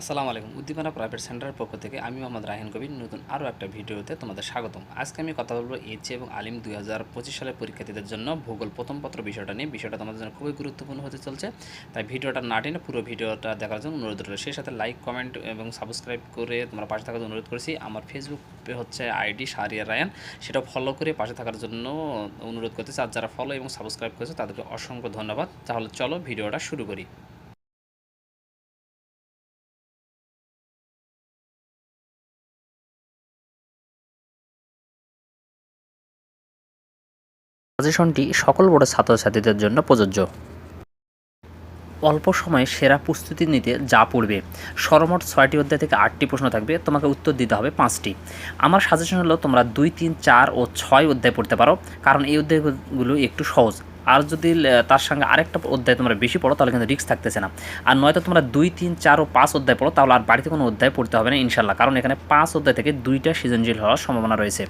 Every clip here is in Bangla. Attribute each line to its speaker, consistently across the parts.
Speaker 1: আসসালামু আলাইকুম। উদ্দীপনা প্রাইভেট সেন্টারের পক্ষ থেকে আমি মোহাম্মদ রাহিন কবির নতুন আরও একটা ভিডিওতে তোমাদের স্বাগতম। আজকে আমি কথা বলব এইচএ এবং আলিম দুই হাজার পঁচিশ সালের পরীক্ষার্থীদের জন্য ভূগোল প্রথম পত্র বিষয়টা নিয়ে। বিষয়টা তোমাদের জন্য খুবই গুরুত্বপূর্ণ হতে চলছে। তাই ভিডিওটা না টেনে পুরো ভিডিওটা দেখার জন্য অনুরোধ রইল। সেই সাথে লাইক, কমেন্ট এবং সাবস্ক্রাইব করে তোমরা পাশে থাকার জন্য অনুরোধ করেছি। আমার ফেসবুক হচ্ছে আইডি সারিয়া রায়ান। সেটা ফলো করে পাশে থাকার জন্য অনুরোধ করতেছি। আর যারা ফলো এবং সাবস্ক্রাইব করেছে তাদেরকে অসংখ্য ধন্যবাদ। তাহলে চলো ভিডিওটা শুরু করি। সাজেশনটি সকল বোর্ডের ছাত্রছাত্রীদের জন্য প্রযোজ্য। অল্প সময়ে সেরা প্রস্তুতি নিতে যা পড়বে। সর্বমোট ছয়টি অধ্যায় থেকে আটটি প্রশ্ন থাকবে। তোমাকে উত্তর দিতে হবে পাঁচটি। আমার সাজেশন হলো, তোমরা দুই, তিন, চার ও ছয় অধ্যায় পড়তে পারো, কারণ এই অধ্যায়গুলো একটু সহজ। আর যদি তার সঙ্গে আরেকটা অধ্যায় তোমরা বেশি পড়ো, তাহলে কিন্তু রিস্ক থাকতেছে না। আর নয়তো তোমরা দুই, তিন, চার ও পাঁচ অধ্যায় পড়ো, তাহলে আর বাড়িতে কোনো অধ্যায় পড়তে হবে না ইনশাল্লাহ কারণ এখানে পাঁচ অধ্যায় থেকে দুইটা সৃজনশীল হওয়ার সম্ভাবনা রয়েছে।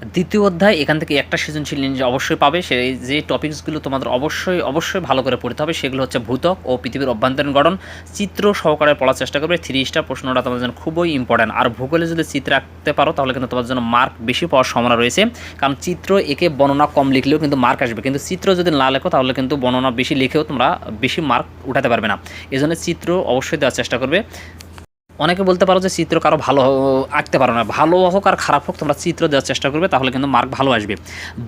Speaker 1: দ্বিতীয় অধ্যায়, এখান থেকে একটা সৃজনশীল নিয়ে অবশ্যই পাবে। সেই যে টপিকসগুলো তোমাদের অবশ্যই অবশ্যই ভালো করে পড়তে হবে, সেগুলো হচ্ছে ভূতক ও পৃথিবীর অভ্যন্তরীণ গঠন। চিত্র সহকারে পড়ার চেষ্টা করবে থ্রি স্টার প্রশ্নটা তোমাদের জন্য খুবই ইম্পর্ট্যান্ট আর ভূগোলে যদি চিত্র আঁকতে পারো, তাহলে কিন্তু তোমাদের জন্য মার্ক বেশি পাওয়ার সম্ভাবনা রয়েছে। কারণ চিত্র একে বর্ণনা কম লিখলেও কিন্তু মার্ক আসবে। কিন্তু চিত্র যদি না লেখো, তাহলে কিন্তু বর্ণনা বেশি লিখেও তোমরা বেশি মার্ক উঠাতে পারবে না। এই জন্য চিত্র অবশ্যই দেওয়ার চেষ্টা করবে। অনেকে বলতে পারো যে চিত্র কারও ভালো আঁকতে পারো না। ভালো হোক আর খারাপ হোক তোমরা চিত্র দেওয়ার চেষ্টা করবে, তাহলে কিন্তু মার্ক ভালো আসবে।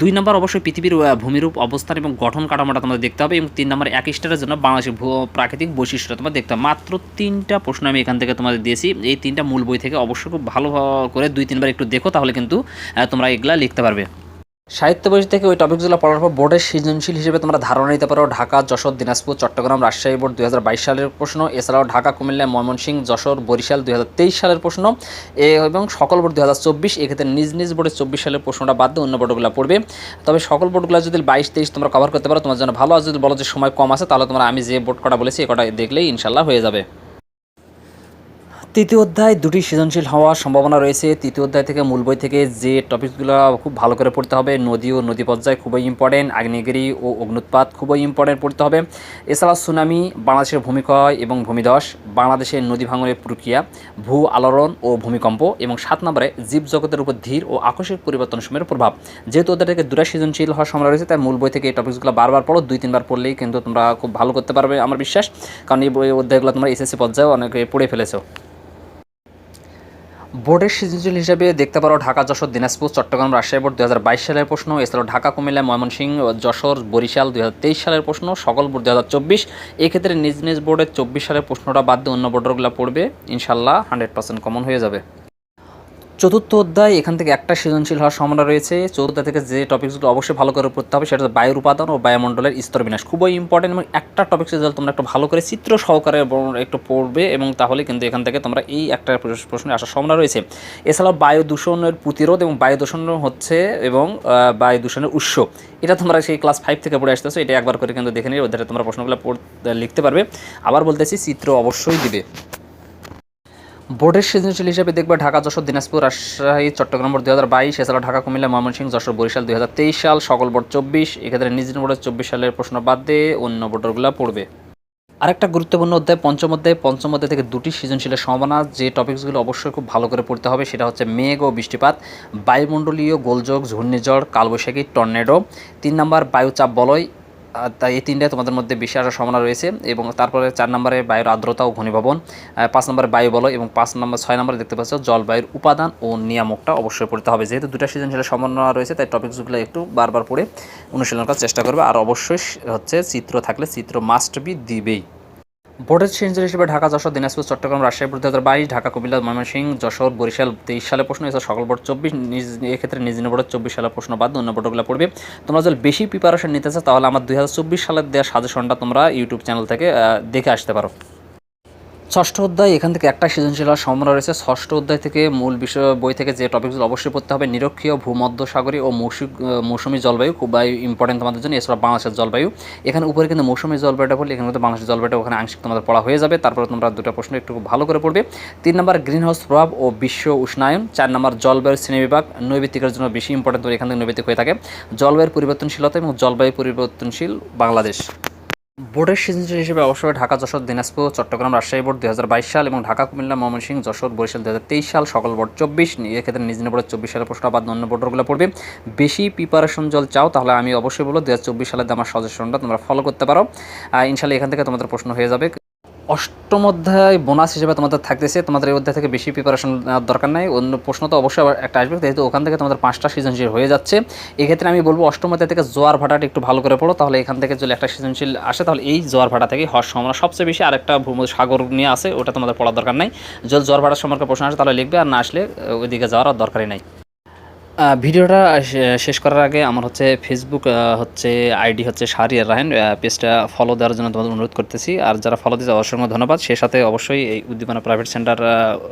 Speaker 1: দুই নম্বর অবশ্যই পৃথিবীর ভূমিরূপ, অবস্থান এবং গঠন কাঠামোটা তোমাদের দেখতে হবে এবং তিন নম্বর এক স্টারের জন্য বাংলাদেশের প্রাকৃতিক বৈশিষ্ট্য তোমার দেখতে হবে। মাত্র তিনটা প্রশ্ন আমি এখান থেকে তোমাদের দিয়েছি। এই তিনটা মূল বই থেকে অবশ্যই খুব ভালো করে দুই তিনবার একটু দেখো, তাহলে কিন্তু তোমরা এগুলা লিখতে পারবে। সাহিত্য বই থেকে ওই টপিকগুলো পড়ার পর বোর্ডের সৃজনশীল হিসেবে তোমরা ধারণা নিতে পারো ঢাকা, যশোর, দিনাজপুর, চট্টগ্রাম, রাজশাহী বোর্ড দুই হাজার বাইশ সালের প্রশ্ন, এছাড়াও ঢাকা, কুমিল্লা, ময়মনসিংহ, যশোর, বরিশাল দু হাজার তেইশ সালের প্রশ্ন এবং সকল বোর্ড দুই হাজার চব্বিশ এক্ষেত্রে নিজ নিজ বোর্ডের চব্বিশ সালের প্রশ্নটা বাদ দিয়ে অন্য বোর্ডগুলো পড়বে। তবে সকল বোর্ডগুলো যদি বাইশ, তেইশ তোমরা কভার করতে পারো, তোমার জন্য ভালো। আর যদি বলো যে সময় কম আছে, তাহলে তোমরা আমি যে বোর্ড কটা বলেছি, এ কটা দেখলেই ইনশাল্লাহ হয়ে যাবে। তৃতীয় অধ্যায় দুটি সৃজনশীল হওয়ার সম্ভাবনা রয়েছে। তৃতীয় অধ্যায় থেকে মূল বই থেকে যে টপিকসগুলো খুব ভালো করে পড়তে হবে, নদী ও নদী পর্যায় খুবই ইম্পর্টেন্ট আগ্নেয়গিরি ও অগ্নুৎপাত খুবই ইম্পর্টেন্ট পড়তে হবে। এছাড়া সুনামি, বাংলাদেশের ভূমিক্ষয় এবং ভূমিধস বাংলাদেশের নদী ভাঙনের প্রক্রিয়া, ভূ আলোড়ন ও ভূমিকম্প এবং সাত নম্বরে জীবজগতের উপর ধীর ও আকস্মিক পরিবর্তন সময়ের প্রভাব। যেহেতু ওদের থেকে দুটা সৃজনশীল হওয়ার সম্ভাবনা রয়েছে, তাই মূল বই থেকে এই টপিকসগুলো বারবার পড়ো, দুই, তিনবার পড়লেই কিন্তু তোমরা খুব ভালো করতে পারবে আমার বিশ্বাস। কারণ এই বই অধ্যায়গুলো তোমরা এসএসসি পর্যায়েও অনেকে পড়ে ফেলেছো। বোর্ডের সৃজনশীল হিসেবে দেখতে পারো ঢাকা, যশোর, দিনাজপুর, চট্টগ্রাম, রাজশাহী বোর্ড দু হাজার বাইশ সালের প্রশ্ন, এছাড়াও ঢাকা, কুমিল্লা, ময়মনসিংহ, যশোর, বরিশাল দুই হাজার তেইশ সালের প্রশ্ন, সকল বোর্ড দু হাজার চব্বিশ। এক্ষেত্রে নিজ নিজ বোর্ডের চব্বিশ সালের প্রশ্নটা বাদ দিয়ে অন্য বোর্ডগুলো পড়বে ইনশাল্লাহ হান্ড্রেড পার্সেন্ট কমন হয়ে যাবে। চতুর্থ অধ্যায়, এখান থেকে একটা সৃজনশীল হওয়ার সম্ভাবনা রয়েছে। চতুর্থ থেকে যে টপিকসগুলো অবশ্যই ভালো করে পড়তে হবে, সেটা বায়ুর উপাদান ও বায়ুমণ্ডলের স্তর বিনাশ খুবই ইম্পর্টেন্ট এবং একটা টপিক যদি তোমরা একটু ভালো করে চিত্র সহকারে একটু পড়বে এবং তাহলে কিন্তু এখান থেকে তোমরা এই একটা প্রশ্নে আসার সম্ভাবনা রয়েছে। এছাড়াও বায়ু দূষণের প্রতিরোধ এবং বায়ু দূষণ হচ্ছে এবং বায়ু দূষণের উৎস। এটা তোমরা সেই ক্লাস ফাইভ থেকে পড়ে আসতেছো, এটা একবার করে কিন্তু দেখে নিয়ে ওদের তোমরা প্রশ্নগুলো লিখতে পারবে। আবার বলতেছি, চিত্র অবশ্যই দিবে। বোর্ডের সৃজনশীল হিসেবে দেখবে ঢাকা, যশোর, দিনাজপুর, রাজশাহী, চট্টগ্রাম বোর্ড দু হাজার বাইশ, এছাড়া ঢাকা, কুমিল্লা, ময়মনসিংহ, যশোর, বরিশাল দুই হাজার তেইশ সাল, সকল বোর্ড চব্বিশ, এক্ষেত্রে নিজ বোর্ডের চব্বিশ সালের প্রশ্ন বাদ দিয়ে অন্য বোর্ডগুলো পড়বে। আরেকটা গুরুত্বপূর্ণ অধ্যায়, পঞ্চম অধ্যায়। পঞ্চম অধ্যায় থেকে দুটি সৃজনশীলের সম্ভাবনা, যে টপিকসগুলো অবশ্যই খুব ভালো করে পড়তে হবে, সেটা হচ্ছে মেঘ ও বৃষ্টিপাত। বায়ুমণ্ডলীয় গোলযোগ, ঘূর্ণিঝড়, কালবৈশাখী, টর্নেডো। তিন নম্বর, বায়ুচাপ বলয়। তাই এই তিনটায় তোমাদের মধ্যে বেশি আসার সম্ভাবনা রয়েছে এবং তারপরে চার নম্বরে বায়ুর আর্দ্রতা ও ঘনীভবন পাঁচ নম্বরে বায়ু বল এবং পাঁচ নম্বর, ছয় নম্বরে দেখতে পাচ্ছ জলবায়ুর উপাদান ও নিয়ামকটা অবশ্যই পড়তে হবে। যেহেতু দুটা সৃজনশীলের সম্ভাবনা রয়েছে, তাই টপিকসগুলো একটু বারবার পড়ে অনুশীলন করার চেষ্টা করবে। আর অবশ্যই হচ্ছে চিত্র থাকলে চিত্র মাস্ট বি দিবেই। বোর্ডের সেঞ্চুরি হিসেবে ঢাকা, যশোর, দিনাজপুর, চট্টগ্রাম, রাজশাহী দু হাজার বাইশ, ঢাকা, কুমিল্লা, ময়মনসিংহ, যশোর, বরিশাল তেইশ সালে প্রশ্ন এছাড়া সকল বোর্ড চব্বিশ, নিজ, এক্ষেত্রে নিজ বোর্ডের চব্বিশ সালে প্রশ্ন বাদ, অন্য বোর্ডগুলো পড়বে। তোমরা যদি বেশি প্রিপারেশন নিতে চাও, তাহলে আমার দুই হাজার চব্বিশ সালের দেওয়া সাজেশনটা তোমরা ইউটিউব চ্যানেল থেকে দেখে আসতে পারো। ষষ্ঠ অধ্যায়, এখান থেকে একটা সৃজনশীল হওয়ার সম্ভাবনা রয়েছে। ষষ্ঠ অধ্যায় থেকে মূল বিষয়, বই থেকে যে টপিকগুলো অবশ্যই পড়তে হবে, নিরক্ষীয় ভূমধ্যসাগরী ও মৌসুমী জলবায়ু খুব ইম্পর্টেন্ট তোমাদের জন্য, এছাড়া বাংলাদেশের জলবায়ু। এখানে উপরে কিন্তু মৌসুমী জলবায়ুটা পড়লে এখানে কিন্তু বাংলাদেশের জলবায়ুটা ওখানে আংশিক তোমাদের পড়া হয়ে যাবে। তারপরে তোমরা দুটো প্রশ্ন একটু ভালো করে পড়বে। তিন নম্বর গ্রিন হাউস প্রভাব ও বিশ্ব উষ্ণায়ন। চার নম্বর, জলবায়ুর শ্রেণীবিভাগ নৈবিত্তিকের জন্য বেশি ইম্পর্টেন্ট এখান থেকে নৈবিত্তিক হয়ে থাকে। জলবায়ুর পরিবর্তনশীলতা এবং জলবায়ু পরিবর্তনশীল বাংলাদেশ। বোর্ডের সৃজনশীল হিসেবে অবশ্যই ঢাকা, যশোর, দিনাজপুর, চট্টগ্রাম, রাজশাহী বোর্ড দু হাজার বাইশ সাল এবং ঢাকা, কুমিল্লা, ময়মনসিংহ, যশোর, বরিশাল দু হাজার তেইশ সাল সকল বোর্ড চব্বিশ এক্ষেত্রে নিজ বোর্ডের চব্বিশ সালের প্রশ্ন বাদ অন্য বোর্ডগুলো পড়বে। বেশি প্রিপারেশন জল চাও, তাহলে আমি অবশ্যই বলব দু হাজার চব্বিশ সালের আমার সাজেশনটা তোমরা ফলো করতে পারো। ইনশাল্লাহ এখান থেকে তোমাদের প্রশ্ন হয়ে যাবে। অষ্টম অধ্যায় বোনাস হিসেবে তোমাদের থাকতেছে। তোমাদের এই অধ্যায় থেকে বেশি প্রিপারেশন নেওয়ার দরকার নাই। অন্য প্রশ্ন তো অবশ্যই আবার একটা আসবে। যেহেতু ওখান থেকে তোমাদের পাঁচটা সৃজনশীল হয়ে যাচ্ছে। এক্ষেত্রে আমি বলব অষ্টম অধ্যায় থেকে জোয়ার ভাটাটা একটু ভালো করে পড়ো। তাহলে এখান থেকে যদি একটা সৃজনশীল আসে, তাহলে এই জোয়ার ভাটা থেকে হওয়ার সম্ভাবনা সবচেয়ে বেশি। আরেকটা সাগর নিয়ে আসে ওটা তোমাদের পড়ার দরকার নাই। যদি জোয়ার ভাটার সম্পর্কে প্রশ্ন আসে, তাহলে লিখবে। আর না আসলে ওইদিকে যাওয়ার দরকারই নাই। ভিডিওটা শেষ করার আগে আমার হচ্ছে ফেসবুক হচ্ছে আইডি হচ্ছে শাহরিয়ার রাহেন পেজটা ফলো দেওয়ার জন্য তোমাদের অনুরোধ করতেছি। আর যারা ফলো দিয়েছে অসংখ্য ধন্যবাদ। সে সাথে অবশ্যই এই উদ্দীপনা প্রাইভেট সেন্টার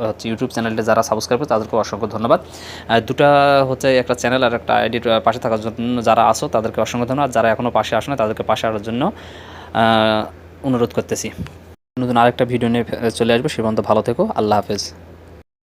Speaker 1: হচ্ছে ইউটিউব চ্যানেলটা যারা সাবস্ক্রাইব করে তাদেরকে অসংখ্য ধন্যবাদ। দুটা হচ্ছে একটা চ্যানেল আর একটা আইডির পাশে থাকার জন্য যারা আসো তাদেরকে অসংখ্য ধন্যবাদ। যারা এখনও পাশে আসে না তাদেরকে পাশে আসার জন্য অনুরোধ করতেছি। নতুন আরেকটা ভিডিও নিয়ে চলে আসব। সে পর্যন্ত ভালো থেকো। আল্লাহ হাফেজ।